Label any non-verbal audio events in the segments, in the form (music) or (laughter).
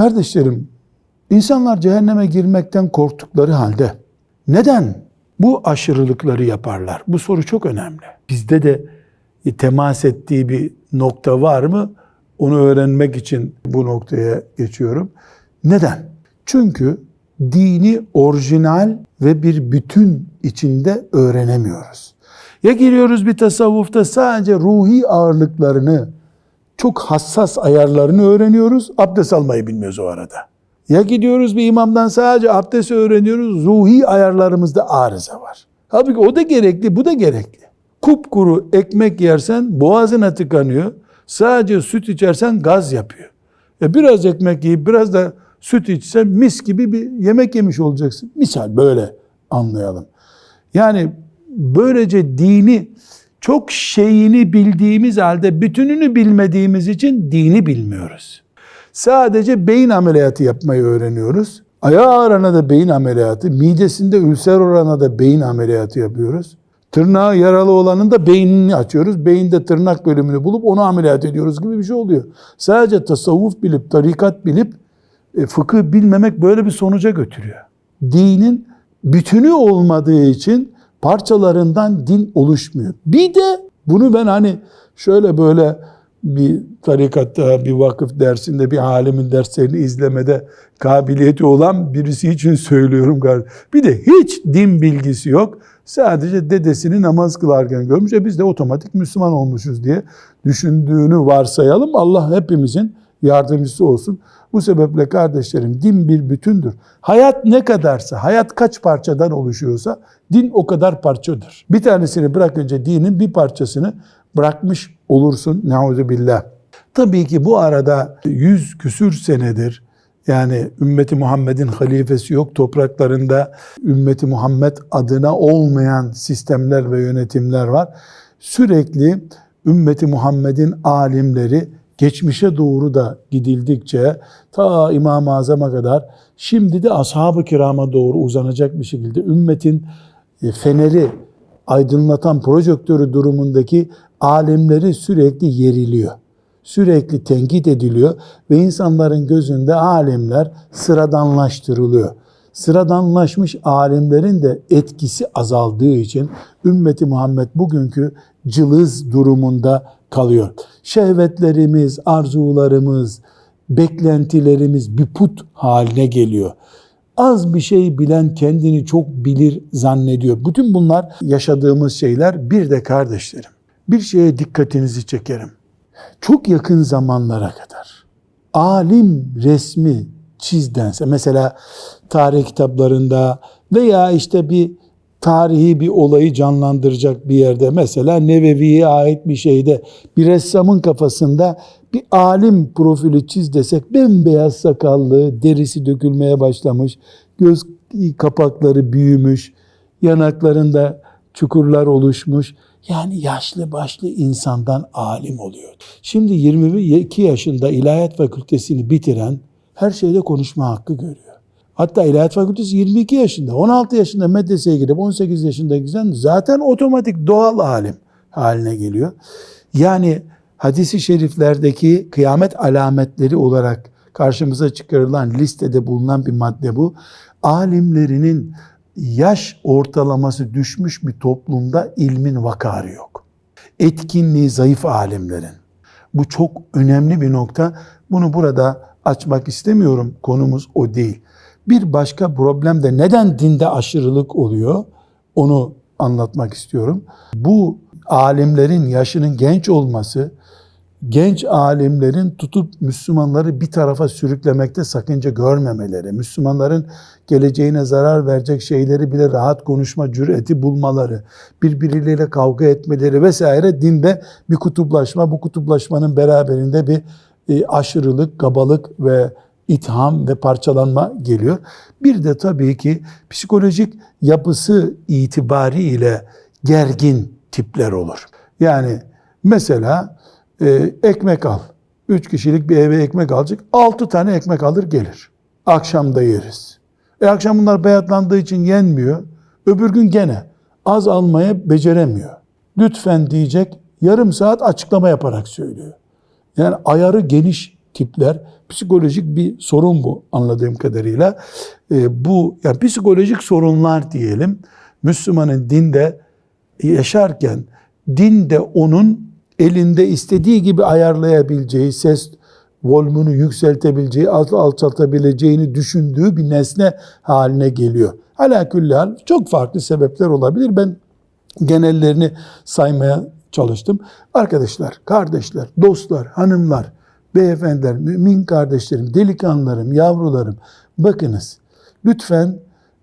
Kardeşlerim, insanlar cehenneme girmekten korktukları halde neden bu aşırılıkları yaparlar? Bu soru çok önemli. Bizde de temas ettiği bir nokta var mı? Onu öğrenmek için bu noktaya geçiyorum. Neden? Çünkü dini orijinal ve bir bütün içinde öğrenemiyoruz. Ya giriyoruz bir tasavvufta sadece ruhi ağırlıklarını, çok hassas ayarlarını öğreniyoruz, abdest almayı bilmiyoruz o arada. Ya gidiyoruz bir imamdan sadece abdest öğreniyoruz, ruhi ayarlarımızda arıza var. Halbuki o da gerekli, bu da gerekli. Kupkuru ekmek yersen boğazına tıkanıyor, sadece süt içersen gaz yapıyor. E biraz ekmek yiyip biraz da süt içsen mis gibi bir yemek yemiş olacaksın. Misal böyle anlayalım. Yani böylece dini çok şeyini bildiğimiz halde bütününü bilmediğimiz için dini bilmiyoruz. Sadece beyin ameliyatı yapmayı öğreniyoruz. Ayağı ağrına da beyin ameliyatı, midesinde ülser olana da beyin ameliyatı yapıyoruz. Tırnağı yaralı olanın da beynini açıyoruz. Beyinde tırnak bölümünü bulup onu ameliyat ediyoruz gibi bir şey oluyor. Sadece tasavvuf bilip, tarikat bilip, e, fıkıh bilmemek böyle bir sonuca götürüyor. Dinin bütünü olmadığı için parçalarından din oluşmuyor. Bir de bunu ben hani şöyle böyle bir tarikatta, bir vakıf dersinde, bir alimin derslerini izlemede kabiliyeti olan birisi için (laughs) söylüyorum. Bir de hiç din bilgisi yok. Sadece dedesini namaz kılarken görmüş. E biz de otomatik Müslüman olmuşuz diye düşündüğünü varsayalım. Allah hepimizin yardımcısı olsun. Bu sebeple kardeşlerim din bir bütündür. Hayat ne kadarsa, hayat kaç parçadan oluşuyorsa din o kadar parçadır. Bir tanesini bırakınca dinin bir parçasını bırakmış olursun. Nauzu billah. Tabii ki bu arada yüz küsür senedir yani ümmeti Muhammed'in halifesi yok topraklarında ümmeti Muhammed adına olmayan sistemler ve yönetimler var. Sürekli ümmeti Muhammed'in alimleri geçmişe doğru da gidildikçe ta İmam-ı Azam'a kadar şimdi de ashab-ı kirama doğru uzanacak bir şekilde ümmetin e, feneri aydınlatan projektörü durumundaki alimleri sürekli yeriliyor. Sürekli tenkit ediliyor ve insanların gözünde alimler sıradanlaştırılıyor. Sıradanlaşmış alimlerin de etkisi azaldığı için ümmeti Muhammed bugünkü cılız durumunda kalıyor. Şehvetlerimiz, arzularımız, beklentilerimiz bir put haline geliyor. Az bir şey bilen kendini çok bilir zannediyor. Bütün bunlar yaşadığımız şeyler. Bir de kardeşlerim, bir şeye dikkatinizi çekerim. Çok yakın zamanlara kadar alim resmi çizdense mesela tarih kitaplarında veya işte bir tarihi bir olayı canlandıracak bir yerde mesela Nevevi'ye ait bir şeyde bir ressamın kafasında bir alim profili çiz desek bembeyaz sakallı, derisi dökülmeye başlamış, göz kapakları büyümüş, yanaklarında çukurlar oluşmuş. Yani yaşlı başlı insandan alim oluyor. Şimdi 22 yaşında ilahiyat fakültesini bitiren her şeyde konuşma hakkı görüyor. Hatta İlahiyat Fakültesi 22 yaşında, 16 yaşında medreseye girip 18 yaşında giden zaten otomatik doğal alim haline geliyor. Yani hadisi şeriflerdeki kıyamet alametleri olarak karşımıza çıkarılan listede bulunan bir madde bu. Alimlerinin yaş ortalaması düşmüş bir toplumda ilmin vakarı yok. Etkinliği zayıf alimlerin. Bu çok önemli bir nokta. Bunu burada açmak istemiyorum. Konumuz o değil. Bir başka problem de neden dinde aşırılık oluyor? Onu anlatmak istiyorum. Bu alimlerin yaşının genç olması, genç alimlerin tutup Müslümanları bir tarafa sürüklemekte sakınca görmemeleri, Müslümanların geleceğine zarar verecek şeyleri bile rahat konuşma cüreti bulmaları, birbirleriyle kavga etmeleri vesaire dinde bir kutuplaşma, bu kutuplaşmanın beraberinde bir e, aşırılık, kabalık ve itham ve parçalanma geliyor. Bir de tabii ki psikolojik yapısı itibariyle gergin tipler olur. Yani mesela e, ekmek al. Üç kişilik bir eve ekmek alacak. Altı tane ekmek alır gelir. Akşamda yeriz. E akşam bunlar bayatlandığı için yenmiyor. Öbür gün gene az almaya beceremiyor. Lütfen diyecek yarım saat açıklama yaparak söylüyor. Yani ayarı geniş tipler. Psikolojik bir sorun bu anladığım kadarıyla. E, bu yani psikolojik sorunlar diyelim. Müslümanın dinde yaşarken dinde onun elinde istediği gibi ayarlayabileceği, ses volümünü yükseltebileceği, alt- alçaltabileceğini düşündüğü bir nesne haline geliyor. Hal çok farklı sebepler olabilir. Ben genellerini saymaya çalıştım. Arkadaşlar, kardeşler, dostlar, hanımlar, beyefendiler, mümin kardeşlerim, delikanlılarım, yavrularım bakınız. Lütfen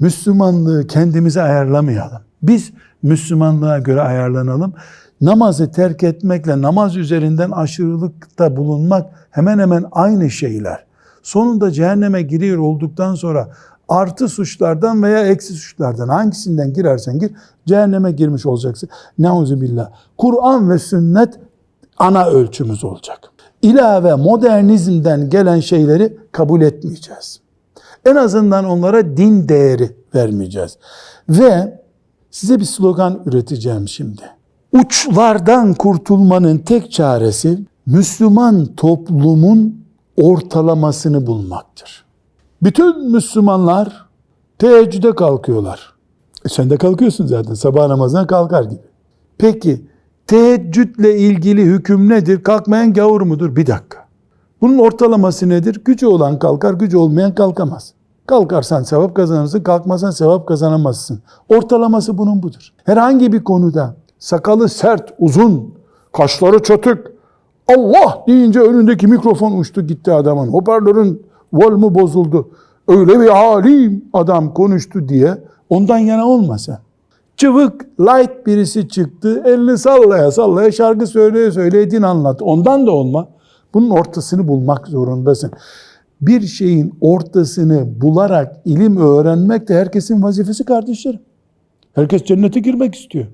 Müslümanlığı kendimize ayarlamayalım. Biz Müslümanlığa göre ayarlanalım. Namazı terk etmekle namaz üzerinden aşırılıkta bulunmak hemen hemen aynı şeyler. Sonunda cehenneme giriyor olduktan sonra artı suçlardan veya eksi suçlardan hangisinden girersen gir cehenneme girmiş olacaksın. Neuzubillah. Kur'an ve sünnet ana ölçümüz olacak. İlave modernizmden gelen şeyleri kabul etmeyeceğiz. En azından onlara din değeri vermeyeceğiz. Ve size bir slogan üreteceğim şimdi. Uçlardan kurtulmanın tek çaresi Müslüman toplumun ortalamasını bulmaktır. Bütün Müslümanlar teheccüde kalkıyorlar. E sen de kalkıyorsun zaten sabah namazına kalkar gibi. Peki teheccüdle ilgili hüküm nedir? Kalkmayan gavur mudur? Bir dakika. Bunun ortalaması nedir? Gücü olan kalkar, gücü olmayan kalkamaz. Kalkarsan sevap kazanırsın, kalkmasan sevap kazanamazsın. Ortalaması bunun budur. Herhangi bir konuda sakalı sert, uzun, kaşları çötük, Allah deyince önündeki mikrofon uçtu gitti adamın. Hoparlörün volümü bozuldu. Öyle bir alim adam konuştu diye ondan yana olmasa. Çıvık, light birisi çıktı. Elini sallaya sallaya şarkı söyleye söyleye din anlat. Ondan da olma. Bunun ortasını bulmak zorundasın. Bir şeyin ortasını bularak ilim öğrenmek de herkesin vazifesi kardeşlerim. Herkes cennete girmek istiyor.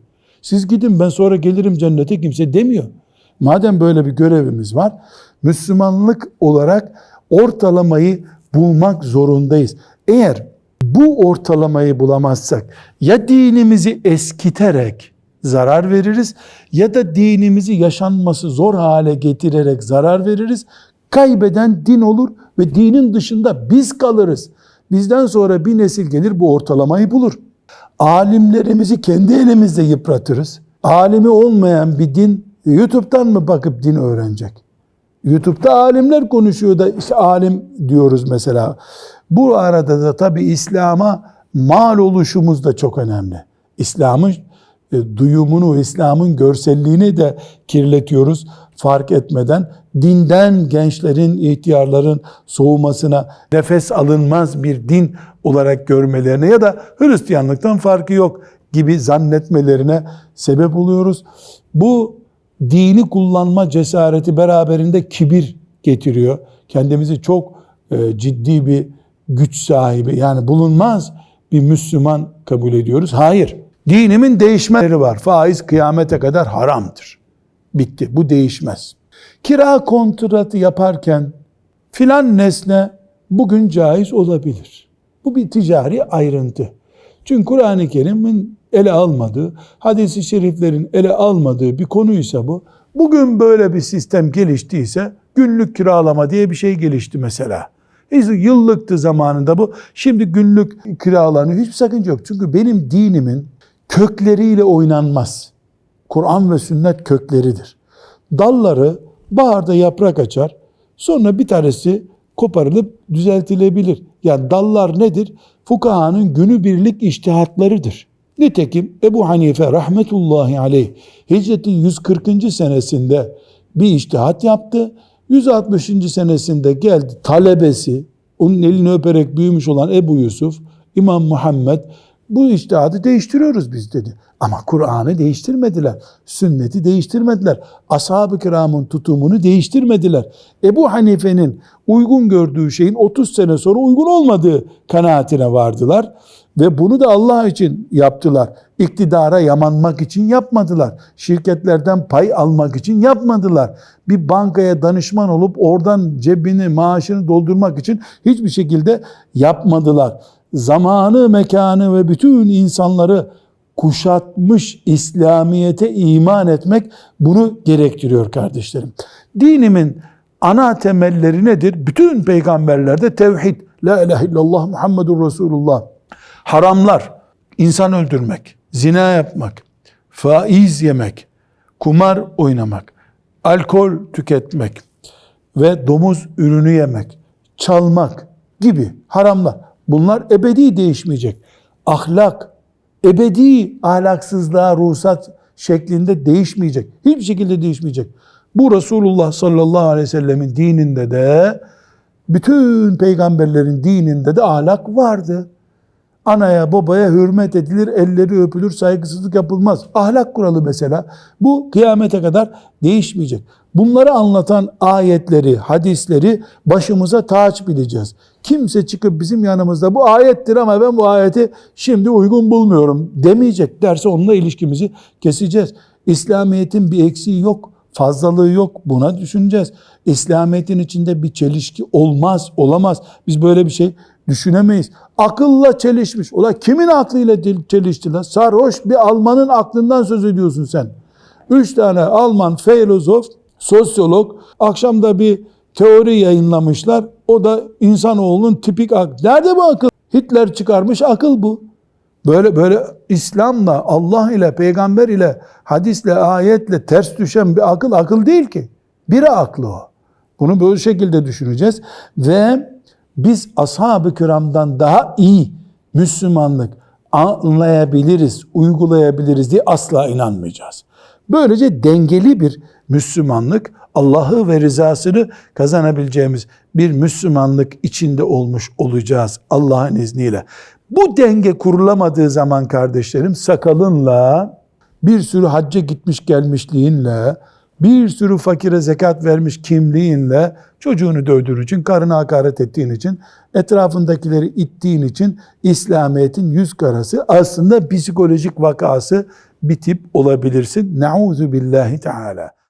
Siz gidin ben sonra gelirim cennete kimse demiyor. Madem böyle bir görevimiz var, Müslümanlık olarak ortalamayı bulmak zorundayız. Eğer bu ortalamayı bulamazsak ya dinimizi eskiterek zarar veririz ya da dinimizi yaşanması zor hale getirerek zarar veririz. Kaybeden din olur ve dinin dışında biz kalırız. Bizden sonra bir nesil gelir bu ortalamayı bulur. Alimlerimizi kendi elimizde yıpratırız. Alimi olmayan bir din YouTube'dan mı bakıp din öğrenecek? YouTube'da alimler konuşuyor da işte alim diyoruz mesela. Bu arada da tabi İslam'a mal oluşumuz da çok önemli. İslam'ın e, duyumunu, İslam'ın görselliğini de kirletiyoruz fark etmeden. Dinden gençlerin, ihtiyarların soğumasına, nefes alınmaz bir din olarak görmelerine ya da Hristiyanlıktan farkı yok gibi zannetmelerine sebep oluyoruz. Bu dini kullanma cesareti beraberinde kibir getiriyor. Kendimizi çok e, ciddi bir güç sahibi yani bulunmaz bir Müslüman kabul ediyoruz. Hayır. Dinimin değişmeleri var. Faiz kıyamete kadar haramdır. Bitti. Bu değişmez. Kira kontratı yaparken filan nesne bugün caiz olabilir. Bu bir ticari ayrıntı. Çünkü Kur'an-ı Kerim'in ele almadığı, hadisi şeriflerin ele almadığı bir konuysa bu. Bugün böyle bir sistem geliştiyse günlük kiralama diye bir şey gelişti mesela. Yıllıktı zamanında bu. Şimdi günlük kiralanıyor. Hiçbir sakınca yok. Çünkü benim dinimin kökleriyle oynanmaz. Kur'an ve sünnet kökleridir. Dalları baharda yaprak açar. Sonra bir tanesi koparılıp düzeltilebilir. Yani dallar nedir? Fukahanın günübirlik iştihatlarıdır. Nitekim Ebu Hanife rahmetullahi aleyh hicretin 140. senesinde bir iştihat yaptı. 160. senesinde geldi talebesi, onun elini öperek büyümüş olan Ebu Yusuf, İmam Muhammed bu iştihadı değiştiriyoruz biz dedi. Ama Kur'an'ı değiştirmediler. Sünneti değiştirmediler. Ashab-ı kiramın tutumunu değiştirmediler. Ebu Hanife'nin uygun gördüğü şeyin 30 sene sonra uygun olmadığı kanaatine vardılar. Ve bunu da Allah için yaptılar. İktidara yamanmak için yapmadılar. Şirketlerden pay almak için yapmadılar. Bir bankaya danışman olup oradan cebini, maaşını doldurmak için hiçbir şekilde yapmadılar. Zamanı, mekanı ve bütün insanları kuşatmış İslamiyete iman etmek bunu gerektiriyor kardeşlerim. Dinimin ana temelleri nedir? Bütün peygamberlerde tevhid. La ilahe illallah Muhammedur Resulullah. Haramlar, insan öldürmek, zina yapmak, faiz yemek, kumar oynamak, alkol tüketmek ve domuz ürünü yemek, çalmak gibi haramlar. Bunlar ebedi değişmeyecek. Ahlak, ebedi ahlaksızlığa ruhsat şeklinde değişmeyecek. Hiçbir şekilde değişmeyecek. Bu Resulullah sallallahu aleyhi ve sellemin dininde de bütün peygamberlerin dininde de ahlak vardı. Anaya babaya hürmet edilir, elleri öpülür, saygısızlık yapılmaz. Ahlak kuralı mesela. Bu kıyamete kadar değişmeyecek. Bunları anlatan ayetleri, hadisleri başımıza taç bileceğiz. Kimse çıkıp bizim yanımızda bu ayettir ama ben bu ayeti şimdi uygun bulmuyorum demeyecek. Derse onunla ilişkimizi keseceğiz. İslamiyet'in bir eksiği yok, fazlalığı yok. Buna düşüneceğiz. İslamiyet'in içinde bir çelişki olmaz, olamaz. Biz böyle bir şey düşünemeyiz. Akılla çelişmiş. Ola kimin aklıyla çelişti lan? Sarhoş bir Almanın aklından söz ediyorsun sen. Üç tane Alman filozof, sosyolog akşamda bir teori yayınlamışlar. O da insanoğlunun tipik aklı. Nerede bu akıl? Hitler çıkarmış akıl bu. Böyle böyle İslam'la, Allah ile, peygamber ile, hadisle, ayetle ters düşen bir akıl akıl değil ki. Biri aklı o. Bunu böyle şekilde düşüneceğiz ve biz ashab-ı kiramdan daha iyi Müslümanlık anlayabiliriz, uygulayabiliriz diye asla inanmayacağız. Böylece dengeli bir Müslümanlık, Allah'ı ve rızasını kazanabileceğimiz bir Müslümanlık içinde olmuş olacağız Allah'ın izniyle. Bu denge kurulamadığı zaman kardeşlerim sakalınla, bir sürü hacca gitmiş gelmişliğinle, bir sürü fakire zekat vermiş kimliğinle çocuğunu dövdüğün için, karına hakaret ettiğin için, etrafındakileri ittiğin için İslamiyet'in yüz karası aslında psikolojik vakası bir tip olabilirsin. Nauzu billahi teala.